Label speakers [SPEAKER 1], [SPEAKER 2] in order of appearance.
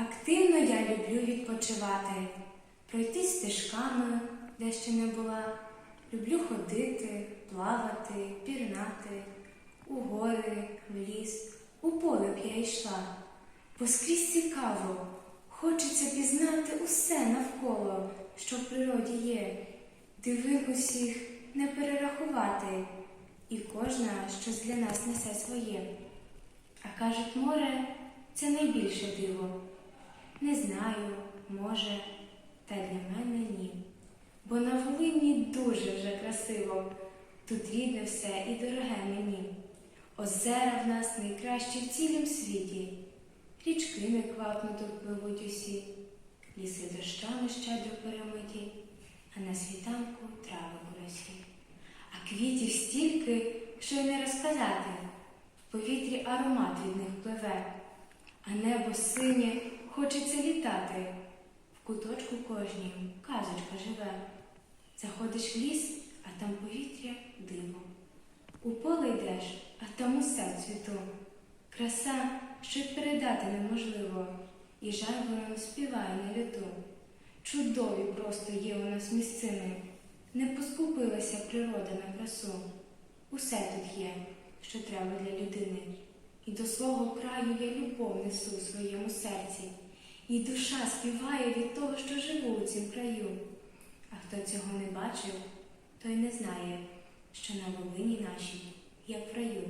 [SPEAKER 1] Активно я люблю відпочивати, пройти стежками, де ще не була. Люблю ходити, плавати, пірнати, у гори, в ліс, у поле б я йшла. Бо скрізь цікаво, хочеться пізнати усе навколо, що в природі є, дивин усіх не перерахувати, і кожна щось для нас несе своє. А кажуть, море це найбільше диво. Не знаю, може, та для мене ні. Бо на Волині дуже вже красиво. Тут рідне все і дороге мені. Озера в нас найкращі в цілім світі. Річки неквапно тут пливуть усі, ліси дощами щедро перемиті, а на світанку трави у росі. А квітів стільки, що й не розказати. В повітрі аромат від них пливе, а небо синє хочеться літати. В куточку кожнім казочка живе. Заходиш в ліс, а там повітря диво. У поле йдеш, а там усе в цвіту. Краса, що й передати неможливо, і жайворон співає на люту. Чудові просто є у нас місцини, не поскупилася природа на красу. Усе тут є, що треба для людини. І до свого краю я любов несу в своєму серці, і душа співає від того, що живу у цім краю. А хто цього не бачив, той не знає, що на Волині нашій, як в раю.